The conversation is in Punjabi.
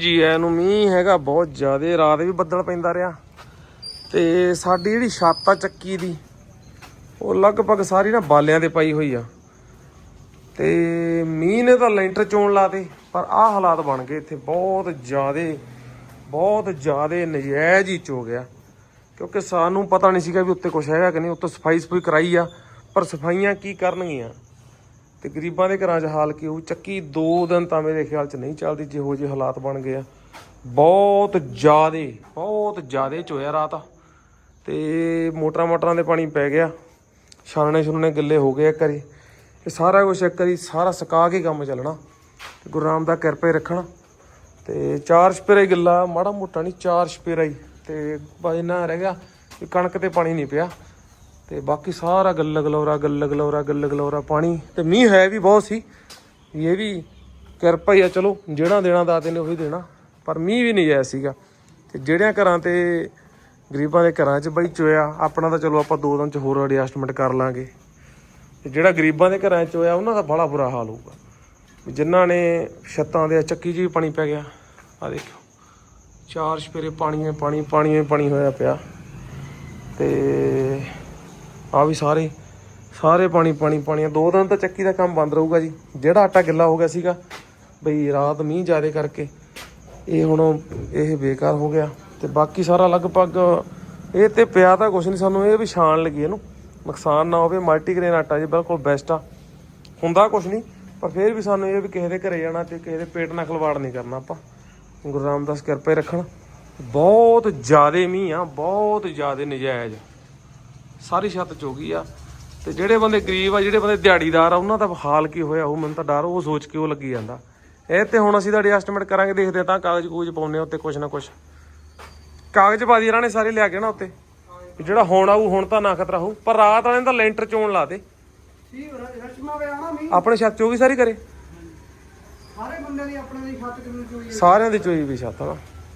ਜੀ ਐ ਨੂੰ ਮੀਂਹ ਹੈਗਾ ਬਹੁਤ ਜ਼ਿਆਦਾ, ਰਾਤ ਵੀ ਬੱਦਲ ਪੈਂਦਾ ਰਿਹਾ। ਤੇ ਸਾਡੀ ਜਿਹੜੀ ਛੱਤ ਆ ਚੱਕੀ ਦੀ, ਉਹ ਲਗਭਗ ਸਾਰੀ ਨਾ ਬਾਲਿਆਂ 'ਤੇ ਪਾਈ ਹੋਈ ਆ। ਤੇ ਮੀਂਹ ਨੇ ਤਾਂ ਲੈਂਟਰ ਚੋਣ ਲਾਤੇ ਪਰ ਆਹ ਹਾਲਾਤ ਬਣ ਗਏ ਇੱਥੇ ਬਹੁਤ ਜ਼ਿਆਦਾ ਬਹੁਤ ਜ਼ਿਆਦਾ ਨਜਾਇਜ਼ ਹੀ ਚੋ ਗਿਆ। ਕਿਉਂਕਿ ਸਾਨੂੰ ਪਤਾ ਨਹੀਂ ਸੀਗਾ ਵੀ ਉੱਤੇ ਕੁਝ ਹੈਗਾ ਕਿ ਨਹੀਂ, ਉੱਤੇ ਸਫ਼ਾਈ ਸਫੂਈ ਕਰਾਈ ਆ, ਪਰ ਸਫਾਈਆਂ ਕੀ ਕਰਨਗੀਆਂ? ਤੇ ਗਰੀਬਾਂ ਦੇ ਘਰਾਂ 'ਚ ਹਾਲ ਕੀ ਹੋਊ? ਚੱਕੀ 2 ਦਿਨ ਤਾਂ ਮੇਰੇ ਖਿਆਲ 'ਚ ਨਹੀਂ ਚੱਲਦੀ, ਜਿਹੋ ਜਿਹੇ ਹਾਲਾਤ ਬਣ ਗਏ ਆ। ਬਹੁਤ ਜ਼ਿਆਦੇ ਬਹੁਤ ਜ਼ਿਆਦੇ ਚੋਇਆ ਰਾਤ ਤੇ ਮੋਟਰਾਂ ਮੋਟਰਾਂ ਦੇ ਪਾਣੀ ਪੈ ਗਿਆ। ਛਾਨਣੇ ਛੁਨਣੇ ਗਿੱਲੇ ਹੋ ਗਏ ਇੱਕ ਵਾਰੀ ਇਹ ਸਾਰਾ ਕੁਝ ਇੱਕ ਵਾਰੀ ਸਾਰਾ ਸੁਕਾ ਕੇ ਕੰਮ ਚੱਲਣਾ। ਤੇ ਗੁਰੂ ਰਾਮ ਦਾ ਕਿਰਪਾ ਰੱਖਣਾ। ਤੇ ਚਾਰ ਸਪੇਰਾ ਹੀ ਗਿੱਲਾ, ਮਾੜਾ ਮੋਟਾ ਨਹੀਂ, ਚਾਰ ਸਪੇਰਾ ਹੀ। ਤੇ ਬਸ ਇੰਨਾ ਰਹਿ ਗਿਆ ਕਿ ਕਣਕ ਤੇ ਪਾਣੀ ਨਹੀਂ ਪਿਆ। ਤੇ ਬਾਕੀ ਸਾਰਾ ਗੱਲ ਗਲੌਰਾ ਗੱਲ ਗਲੌਰਾ ਗੱਲ ਗਲੌਰਾ ਪਾਣੀ ਤੇ ਮੀਂਹ ਹੈ ਵੀ ਬਹੁਤ ਸੀ। ਇਹ ਵੀ ਕਿਰਪਾ ਹੀ ਆ, ਚਲੋ ਜਿਹੜਾ ਦੇਣਾ ਦਾਤੇ ਨੇ ਉਹੀ ਦੇਣਾ, ਪਰ ਮੀਂਹ ਵੀ ਨਹੀਂ ਆਇਆ ਸੀਗਾ। ਤੇ ਜਿਹੜਿਆਂ ਘਰਾਂ ਤੇ, ਗਰੀਬਾਂ ਦੇ ਘਰਾਂ 'ਚ ਬਈ ਚੋਇਆ, ਆਪਣਾ ਤਾਂ ਚਲੋ ਆਪਾਂ ਦੋ ਦਿਨ 'ਚ ਹੋਰ ਐਡਜਸਟਮੈਂਟ ਕਰ ਲਾਂਗੇ। ਤੇ ਜਿਹੜਾ ਗਰੀਬਾਂ ਦੇ ਘਰਾਂ 'ਚ ਹੋਇਆ ਉਹਨਾਂ ਦਾ ਬੜਾ ਬੁਰਾ ਹਾਲ ਹੋਊਗਾ। ਵੀ ਜਿਨ੍ਹਾਂ ਨੇ ਛੱਤਾਂ ਦੇ ਚੱਕੀ 'ਚ ਵੀ ਪਾਣੀ ਪੈ ਗਿਆ। ਆ ਦੇਖੋ ਚਾਰ ਸਪੇਰੇ ਪਾਣੀ ਪਾਣੀ ਪਾਣੀ ਪਾਣੀ ਹੋਇਆ ਪਿਆ। ਤੇ ਆ ਵੀ ਸਾਰੇ ਸਾਰੇ ਪਾਣੀ ਪਾਣੀ ਪਾਣੀ ਆ। ਦੋ ਦਿਨ ਤਾਂ ਚੱਕੀ ਦਾ ਕੰਮ ਬੰਦ ਰਹੂਗਾ ਜੀ। ਜਿਹੜਾ ਆਟਾ ਗਿੱਲਾ ਹੋ ਗਿਆ ਸੀਗਾ, ਬਈ ਰਾਤ ਮੀਂਹ ਜ਼ਿਆਦੇ ਕਰਕੇ, ਇਹ ਹੁਣ ਇਹ ਬੇਕਾਰ ਹੋ ਗਿਆ। ਤੇ ਬਾਕੀ ਸਾਰਾ ਲਗਭਗ ਇਹ ਤੇ ਪਿਆ ਤਾਂ ਕੁਛ ਨਹੀਂ ਸਾਨੂੰ, ਇਹ ਵੀ ਛਾਣ ਲੱਗੀ ਇਹਨੂੰ। ਨੁਕਸਾਨ ਨਾ ਹੋਵੇ ਮਲਟੀਗ੍ਰੇਨ ਆਟਾ ਜੀ, ਬਿਲਕੁਲ ਬੈਸਟ ਆ। ਹੁੰਦਾ ਕੁਛ ਨਹੀਂ ਪਰ ਫਿਰ ਵੀ ਸਾਨੂੰ ਇਹ ਵੀ ਕਿਸੇ ਦੇ ਘਰੇ ਜਾਣਾ ਤੇ ਕਿਸੇ ਦੇ ਪੇਟ ਨਾਲ ਖਲਵਾੜ ਨਹੀਂ ਕਰਨਾ ਆਪਾਂ। ਗੁਰੂ ਰਾਮਦਾਸ ਕਿਰਪੇ ਰੱਖਣ। ਬਹੁਤ ਜ਼ਿਆਦੇ ਮੀਂਹ ਆ, ਬਹੁਤ ਜ਼ਿਆਦੇ ਨਜਾਇਜ਼। ਸਾਰੀ ਛੱਤ ਚੋ ਗਈ ਆ। ਤੇ ਜਿਹੜੇ ਬੰਦੇ ਗਰੀਬ ਆ ਜਿਹੜੇ ਬੰਦੇ ਦਿਹਾੜੀਦਾਰ ਆ ਉਹਨਾਂ ਦਾ ਹਾਲ ਕੀ ਹੋਇਆ ਉਹ ਮੈਨੂੰ ਤਾਂ ਡਰ ਉਹ ਸੋਚ ਕੇ ਉਹ ਲੱਗੀ ਜਾਂਦਾ। ਇਹ ਤੇ ਹੁਣ ਅਸੀਂ ਤਾਂ ਐਡਜਸਟਮੈਂਟ ਕਰਾਂਗੇ ਦੇਖਦੇ ਤਾਂ ਕਾਗਜ਼ ਕੂਜ ਪਾਉਨੇ ਆ ਉੱਤੇ ਕੁਛ ਨਾ ਕੁਛ। ਕਾਗਜ਼ ਪਾ ਦੀ ਇਹਨਾਂ ਨੇ ਸਾਰੇ ਲਿਆ ਕੇ ਨਾ ਉੱਤੇ। ਜਿਹੜਾ ਹੁਣ ਆਊ ਹੁਣ ਤਾਂ ਨਾ ਖਤਰਾ ਹੋਊ। ਪਰ ਰਾਤ ਵਾਲੇ ਤਾਂ ਲੈਂਟਰ ਚੋਣ ਆਣਾ ਮੀ ਆਪਣੇ ਛੱਤ ਚੋਗੀ ਸਾਰੀ ਕਰੇ ਸਾਰੇ ਬੰਦੇ ਦੀ ਆਪਣੇ ਦੀ ਛੱਤ ਕਿਵੇਂ ਚੋਈ ਸਾਰਿਆਂ ਦੀ ਚੋਈ ਵੀ ਛੱਤ ਨਾ